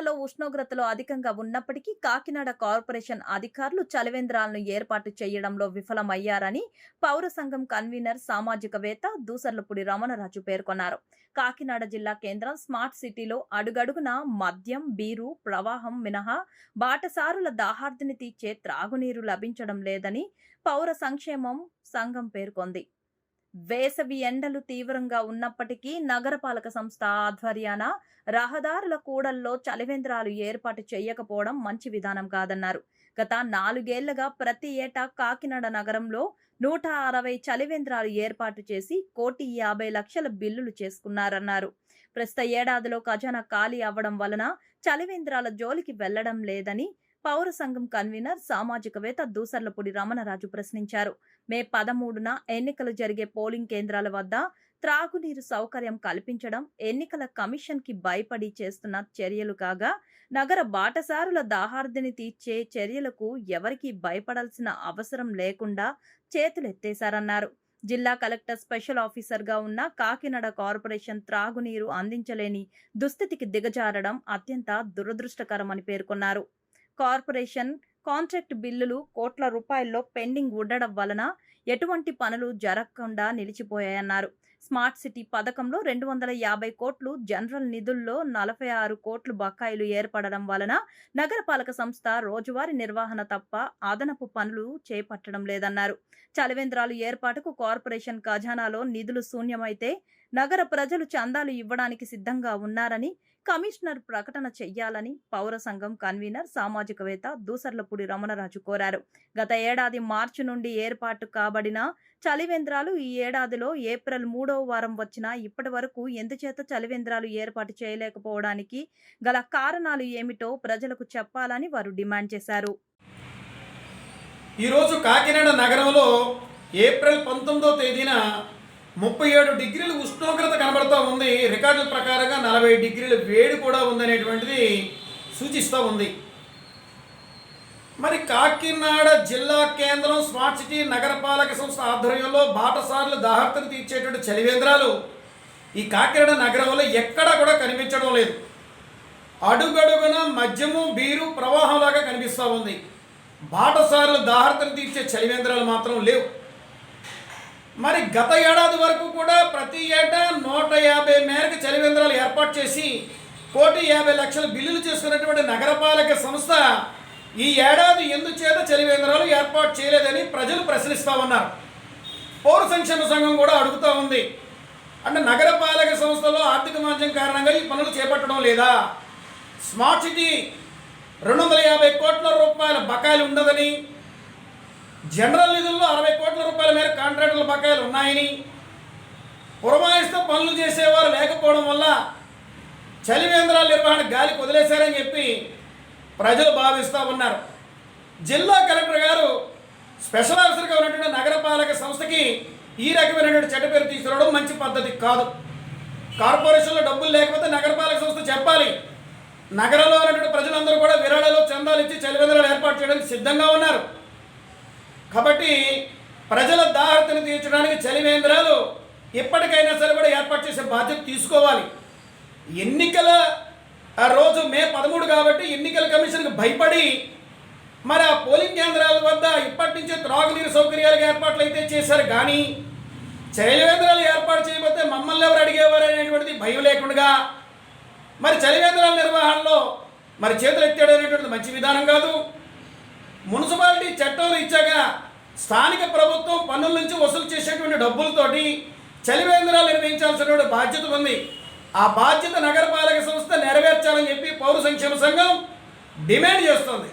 ఉష్ణోగ్రతలు అధికంగా ఉన్నప్పటికీ కాకినాడ కార్పొరేషన్ అధికారులు చలివేంద్రాలను ఏర్పాటు చేయడంలో విఫలమయ్యారని పౌర సంఘం కన్వీనర్ సామాజికవేత్త దూసర్లపూడి రమణరాజు పేర్కొన్నారు. కాకినాడ జిల్లా కేంద్రం స్మార్ట్ సిటీలో అడుగడుగున మద్యం బీరు ప్రవాహం మినహా బాటసారుల దాహార్దిని తీర్చే త్రాగునీరు లభించడం లేదని పౌర సంక్షేమం సంఘం పేర్కొంది. వేసవి ఎండలు తీవ్రంగా ఉన్నప్పటికీ నగరపాలక సంస్థ ఆధ్వర్యాన రహదారుల కూడల్లో చలివేంద్రాలు ఏర్పాటు చేయకపోవడం మంచి విధానం కాదన్నారు. గత నాలుగేళ్ళుగా ప్రతి ఏటా కాకినాడ నగరంలో నూట అరవై చలివేంద్రాలు ఏర్పాటు చేసి కోటి యాభై లక్షల బిల్లులు చేసుకున్నారన్నారు. ప్రస్తుత ఏడాదిలో ఖజానా ఖాళీ అవ్వడం వలన చలివేంద్రాల జోలికి వెళ్ళడం లేదని పౌర సంఘం కన్వీనర్ సామాజికవేత్త దూసర్లపూడి రమణరాజు ప్రశ్నించారు. మే పదమూడున ఎన్నికలు జరిగే పోలింగ్ కేంద్రాల వద్ద త్రాగునీరు సౌకర్యం కల్పించడం ఎన్నికల కమిషన్కి భయపడి చేస్తున్న చర్యలు కాగా నగర బాటసారుల దాహార్దిని తీర్చే చర్యలకు ఎవరికీ భయపడాల్సిన అవసరం లేకుండా చేతులెత్తేశారన్నారు. జిల్లా కలెక్టర్ స్పెషల్ ఆఫీసర్గా ఉన్న కాకినాడ కార్పొరేషన్ త్రాగునీరు అందించలేని దుస్థితికి దిగజారడం అత్యంత దురదృష్టకరమని పేర్కొన్నారు. కార్పొరేషన్ కాంట్రాక్ట్ బిల్లులు కోట్ల రూపాయల్లో పెండింగ్ ఉండడం వలన ఎటువంటి పనులు జరగకుండా నిలిచిపోయాయన్నారు. స్మార్ట్ సిటీ పథకంలో రెండు వందల యాభై కోట్లు జనరల్ నిధుల్లో నలభై ఆరు కోట్లు బకాయిలు ఏర్పడడం వలన నగరపాలక సంస్థ రోజువారీ నిర్వహణ తప్ప అదనపు పనులు చేపట్టడం లేదన్నారు. చలివేంద్రాలు ఏర్పాటుకు కార్పొరేషన్ ఖజానాలో నిధులు శూన్యమైతే నగర ప్రజలు చందాలు ఇవ్వడానికి సిద్ధంగా ఉన్నారని కమిషనర్ ప్రకటన చెయ్యాలని పౌర సంఘం కన్వీనర్ సామాజికవేత్త దూసర్లపూడి రమణరాజు కోరారు. గత ఏడాది మార్చి నుండి ఏర్పాటు కాబడిన చలివేంద్రాలు ఈ ఏడాదిలో ఏప్రిల్ మూడవ వారం వచ్చినా ఇప్పటి వరకు ఎందుచేత చలివేంద్రాలు ఏర్పాటు చేయలేకపోవడానికి గల కారణాలు ఏమిటో ప్రజలకు చెప్పాలని వారు డిమాండ్ చేశారు. ఈరోజు కాకినాడ నగరంలో ఏప్రిల్ పంతొమ్మిదో తేదీన ముప్పై ఏడు డిగ్రీల ఉష్ణోగ్రత కనబడుతూ ఉంది. రికార్డుల ప్రకారంగా నలభై డిగ్రీల వేడి కూడా ఉందనేటువంటిది సూచిస్తూ ఉంది. మరి కాకినాడ జిల్లా కేంద్రం స్మార్ట్ సిటీ నగరపాలక సంస్థ ఆధ్వర్యంలో బాటసార్లు దాహర్తను తీర్చేటువంటి చలివేంద్రాలు ఈ కాకినాడ నగరంలో ఎక్కడా కూడా కనిపించడం లేదు. అడుగడుగున మద్యము బీరు ప్రవాహంలాగా కనిపిస్తూ ఉంది. బాటసార్లు దాహర్తను తీర్చే చలివేంద్రాలు మాత్రం లేవు. మరి గత ఏడాది వరకు కూడా ప్రతి ఏటా నూట యాభై మేరకు చలివేంద్రాలు ఏర్పాటు చేసి కోటి యాభై లక్షల బిల్లులు చేసుకున్నటువంటి నగరపాలక సంస్థ ఈ ఏడాది ఎందుచేత చలివేంద్రాలు ఏర్పాటు చేయలేదని ప్రజలు ప్రశ్నిస్తూ ఉన్నారు. పౌర సంక్షేమ సంఘం కూడా అడుగుతూ ఉంది. అంటే నగరపాలక సంస్థలో ఆర్థిక మాంద్యం కారణంగా ఈ పనులు చేపట్టడం లేదా? స్మార్ట్ సిటీ రెండు వందల యాభై కోట్ల రూపాయల బకాయిలు ఉండదని జనరల్ నిధుల్లో అరవై కోట్ల రూపాయల మేర కాంట్రాక్టుల బకాయిలు ఉన్నాయని పురమాయిస్తూ పనులు చేసేవారు లేకపోవడం వల్ల చలివేంద్రాల నిర్వహణ గాలికి వదిలేశారని చెప్పి ప్రజలు భావిస్తూ ఉన్నారు. జిల్లా కలెక్టర్ గారు స్పెషల్ ఆఫీసర్గా ఉన్నటువంటి నగరపాలక సంస్థకి ఈ రకమైనటువంటి చెడ్డ పేరు తీసుకురావడం మంచి పద్ధతి కాదు. కార్పొరేషన్లో డబ్బులు లేకపోతే నగరపాలక సంస్థ చెప్పాలి. నగరంలో ఉన్నటువంటి ప్రజలందరూ కూడా విరాళాలు చందాలు ఇచ్చి చలివేంద్రాలు ఏర్పాటు చేయడానికి సిద్ధంగా ఉన్నారు. కాబట్టి ప్రజల దాహతను తీర్చడానికి చలివేంద్రాలు ఎప్పటికైనా సరే కూడా ఏర్పాటు చేసే బాధ్యత తీసుకోవాలి. ఎన్నికల ఆ రోజు మే పదమూడు కాబట్టి ఎన్నికల కమిషన్కి భయపడి మరి ఆ పోలింగ్ కేంద్రాల వద్ద ఇప్పటి నుంచే త్రాగునీరు సౌకర్యాలకు ఏర్పాట్లు అయితే చేశారు. కానీ చలివేంద్రాలు ఏర్పాటు చేయకపోతే మమ్మల్ని ఎవరు అడిగేవారు అనేటువంటిది భయం లేకుండా మరి చలివేంద్రాల నిర్వహణలో మరి చేతులు ఎత్తాడు అనేటువంటిది మంచి విధానం కాదు. మున్సిపాలిటీ చట్టంలో ఇచ్చాక స్థానిక ప్రభుత్వం పన్నుల నుంచి వసూలు చేసేటువంటి డబ్బులతోటి చలివేంద్రాలు నిర్వహించాల్సినటువంటి బాధ్యత ఉంది. ఆ బాధ్యత నగరపాలక సంస్థ నెరవేర్చాలని చెప్పి పౌర సంక్షేమ సంఘం డిమాండ్ చేస్తుంది.